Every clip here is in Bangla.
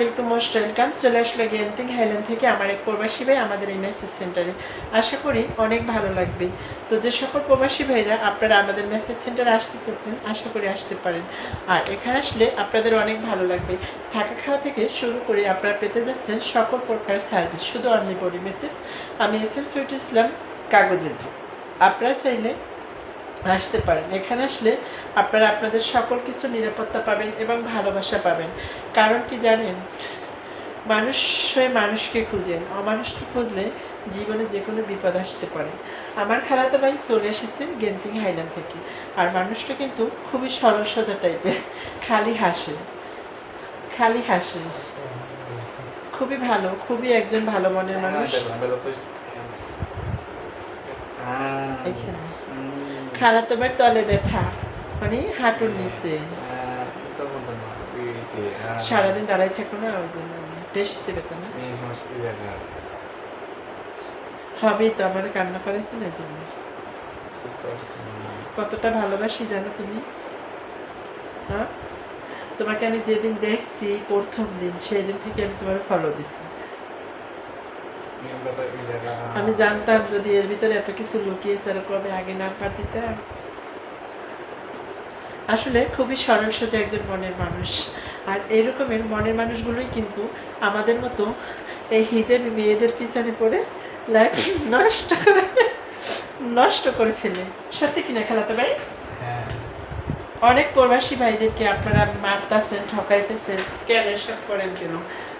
আলাইকুম মোস্ট ওয়েলকাম। চলে আসলো গেন্টিং হাইল্যান্ড থেকে আমার এক প্রবাসী ভাই আমাদের এই মেসেজ সেন্টারে। আশা করি অনেক ভালো লাগবে। তো যে সকল প্রবাসী ভাইরা আপনারা আমাদের মেসেজ সেন্টারে আসতে চাচ্ছেন, আশা করি আসতে পারেন। আর এখানে আসলে আপনাদের অনেক ভালো লাগবে। থাকা খাওয়া থেকে শুরু করে আপনারা পেতে যাচ্ছেন সকল প্রকার সার্ভিস শুধু অনলি বডি মেসেজ আমি এস এম সুইট ইসলাম কাগজের আপনারা চাইলে আসতে পারেন। এখানে আসলে আপনারা আপনাদের সকল কিছু নিরাপত্তা পাবেন এবং ভালোবাসা পাবেন। কারণ কি জানেন? মানুষ হয়ে মানুষকে খুঁজেন। অমানুষকে খুঁজলে জীবনে যে কোনো বিপদ আসতে পারে। আমার খালাতো ভাই চলে এসেছে গেন্টিং হাইল্যান্ড থেকে। আর মানুষটা কিন্তু খুবই সরল সোজা টাইপের খালি হাসে। খালি হাসে। খুবই ভালো খুবই একজন ভালো মনের মানুষ। এখানে। খালাতো ভাই তলে ব্যথা। মানে হাঁটুর নিচে। সারাদিন দাঁড়াই থাকো না ওই জন্য পেশিতে ব্যথা না। হবেই তো আমার কান্না করেছি না। জন্য কতটা ভালোবাসি জানো তুমি? হ্যাঁ? তোমাকে আমি যেদিন দেখছি প্রথম দিন সেই দিন থেকে আমি তোমার ফলো দিছি। আমি জানতাম যদি এর ভিতরে এত কিছু লুকিয়ে স্যার কবে আগে নাম্বার দিতাম আসলে খুবই সরল সোজা একজন মনের মানুষ। আর এরকমের মনের মানুষগুলোই কিন্তু আমাদের মতো এই হিজেব মেয়েদের পিছনে পড়ে লাইফ নষ্ট করে নষ্ট করে ফেলে। সত্যি কিনা খেলাতে ভাই? অনেক প্রবাসী ভাইদেরকে আপনারা মারতেছেন ঠকাইতেছেন কেন এসব করেন কেন?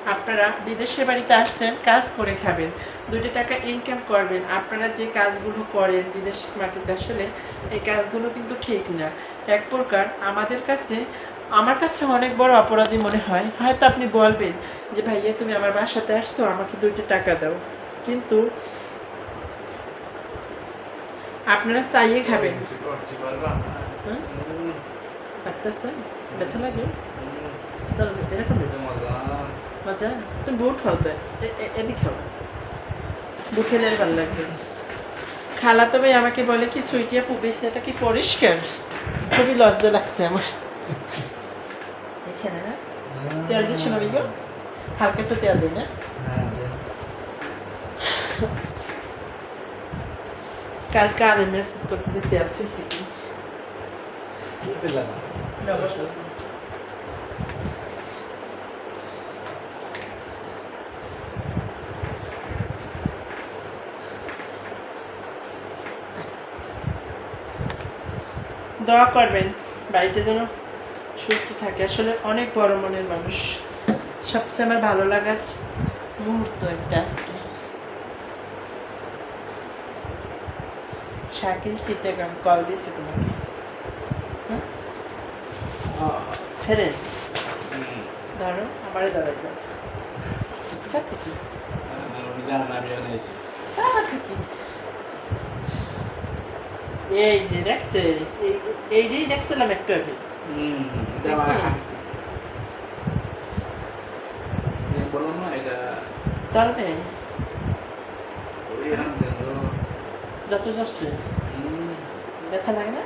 আপনারা বিদেশের বাড়িতে আসছেন কাজ করে খাবেন দুটো টাকা ইনকাম করবেন আপনারা যে কাজগুলো করেন বিদেশের মাটিতে আসলে এই কাজগুলো কিন্তু ঠিক না। এক প্রকার আমাদের কাছে আমার কাছে অনেক বড় অপরাধী মনে হয়। হয়তো আপনি বলবেন যে ভাইয়া তুমি আমার বাসাতে আসছো আমাকে দুইটা টাকা দাও। কিন্তু আপনারা চাইয়ে খাবেন। হ্যাঁ? ব্যথা লাগে? চলো এরকম। মজা। তুমি বুট খাও তো। এদিক খাও। বুট হলে আর ভালো লাগবে। খালা তো ভাই আমাকে বলে কি সুইটিয়া বিছনাটা কি পরিষ্কার? খুবই লজ্জা লাগছে আমার। এখানে না? তেল দিচ্ছ না বিগো? হালকা একটু তেল দিই না? কালকে আরে মেসেজ করতে যে তেল থুইছি কি? দোয়া করবেন বাড়িতে যেন সুস্থ থাকে। আসলে অনেক বড় মনের মানুষ। সবচেয়ে আমার ভালো লাগার মুহূর্ত একটা আজকে। শাকিল সিটাগাম কল দিয়েছে তোমাকে? ফেরেন ধরো আমারে দাঁড়াই দাও কোথা থেকে? এই যে দেখছে এই- এইটাই দেখছিলাম একটু আগে চলবে যত যাচ্ছে ব্যথা লাগে না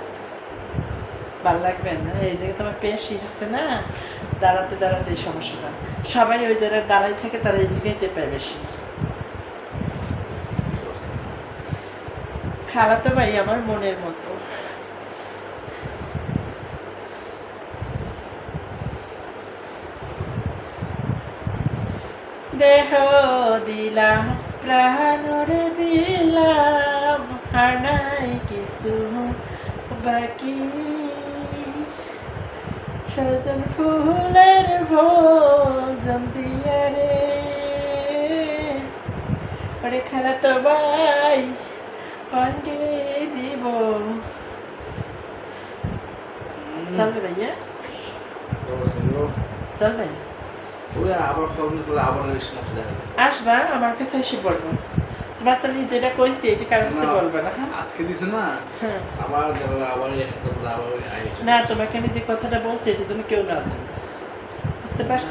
ভালো লাগবে না এই জায়গায় তোমার পেশি আছে না দাঁড়াতে দাঁড়াতে এই সমস্যাটা সবাই ওই জায়গায় দাঁড়াই থাকে তারা এই জায়গায় টেপায় বেশি খালাতো ভাই আমার মনের মতো। দেহ দিলাম, প্রাণরে দিলাম হানাই কিছু বাকি। সজন ফুলের ভোজন দিয়া রে। ওরে খালা তো চলবে আসবা আমার কাছে এসে বলব তোমার তো আমি যেটা কইছি এটা কাছে বলবে না আজকে দিছে না আবার আবার। না তোমাকে আমি যে কথাটা বলছি এটা তুমি কেউ না জানো বুঝতে পারছ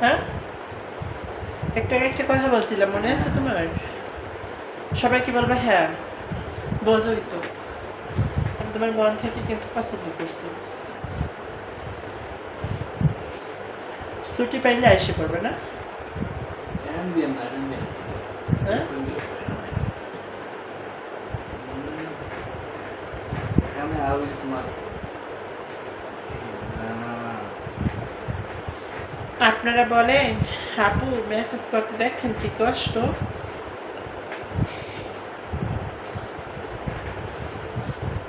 হ্যাঁ একটা একটা কথা বলছিলাম মনে আছে তোমার সবাই কি বলবে হ্যাঁ বোঝোই তো আমি তোমার মন থেকে কিন্তু পছন্দ করছি। ছুটি পাইলে আইসে পড়বে না? হ্যাঁ? আপনারা বলেন আপু মেসেজ করতে দেখছেন কি কষ্ট?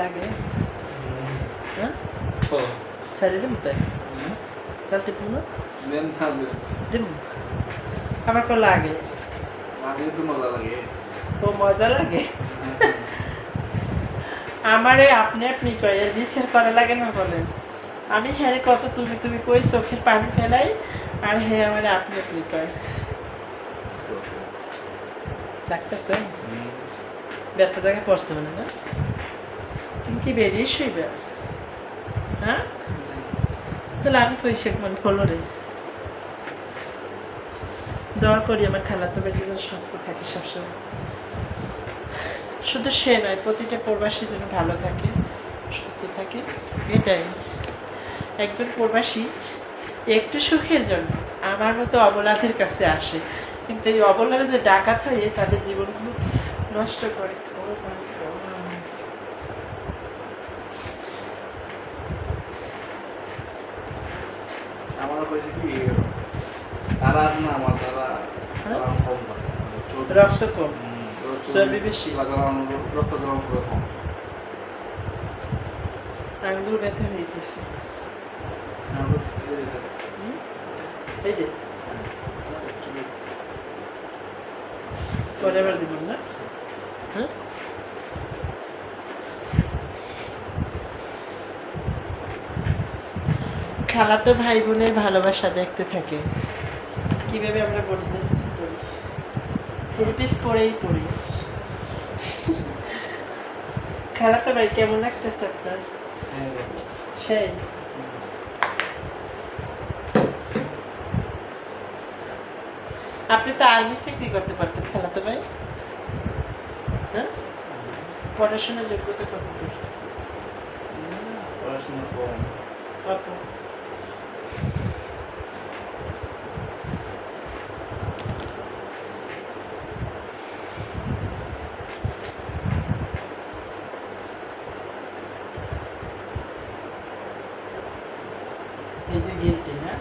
লাগে। হ্যাঁ? সাইজে দেবো তাই তাহলে টিপুন না। দেবো আমার কো লাগে। মাঝে তো মজা লাগে। ও মজা লাগে? আমারে আপনি আপনি কয় বিচার করা লাগে না বলেন। আমি হ্যাঁ কত তুমি তুমি কই চোখের পানি ফেলাই আর হ্যাঁ আমারে আপনি আপনি কয়। লাগতেছে হুম, ব্যথা জায়গায় পড়ছে মানে না? কি বেরিয়ে শুইবে? হ্যাঁ? তাহলে আমি কই শেখ মান ফলো রে। দোয়া করি আমার খালাতো বেটি যেন সুস্থ থাকে সবসময়। শুধু সে নয়, প্রতিটা প্রবাসী যেন ভালো থাকে, সুস্থ থাকে। এটাই। একজন প্রবাসী একটু সুখের জন্য আমার মতো অবলাদের কাছে আসে। কিন্তু এই অবলারা যে ডাকাত হয়ে তাদের জীবনগুলো নষ্ট করে। হয়েছে কি তারা আছে না আমার তারা হ্যাঁ? কম রক্ত কম চর্বি বেশি। রক্ত জমা করে কম। আঙ্গুল ব্যথা হয়ে গেছে এই যে- হুম? এই যে চর্বি- পরে আবার দিব না হ্যাঁ খালাতো ভাই বোনের ভালোবাসা দেখতে থাকে। কীভাবে আমরা বডি মেসেজ করি? থেরাপিস্ট পড়েই পড়ি। খালাতো ভাই কেমন লাগতেছে আপনার? সেই। আপনি তো আর্মি চাকরি করতে পারতেন খালাতো ভাই। হ্যাঁ? পড়াশোনার যোগ্যতা কত দূর পড়াশোনা। কত এই যে গিলটি না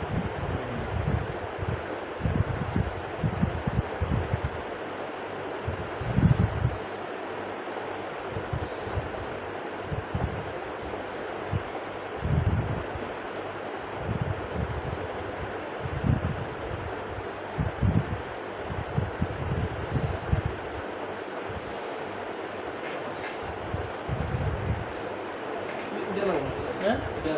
এটা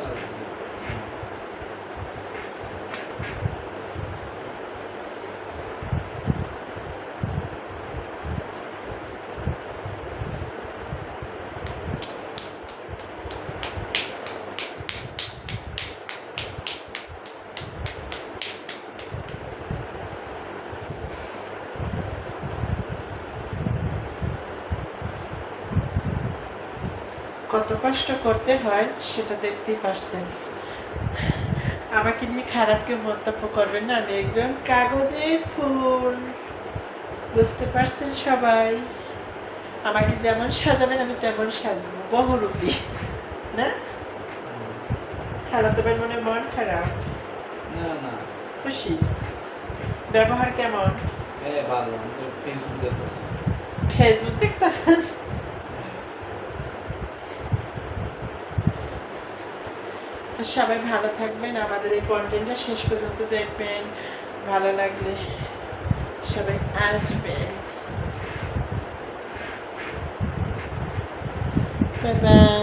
কষ্ট করতে হয় সেটা দেখতেই পারছেন। আমাকে নিয়ে খারাপ কেউ মন্তব্য করবেন না আমি একজন কাগজে ফুল। বুঝতে পারছেন সবাই? আমাকে যেমন সাজাবেন আমি তেমন সাজবো বহুরূপী না? ভাই মনে মন খারাপ? না, না। খুশি? ব্যবহার কেমন? হ্যাঁ ফেসবুক দেখতেছি। ফেসবুক দেখতেছেন? সবাই ভালো থাকবেন। আমাদের এই কন্টেন্টটা শেষ পর্যন্ত দেখবেন। ভালো লাগলে সবাই আসবেন। বাই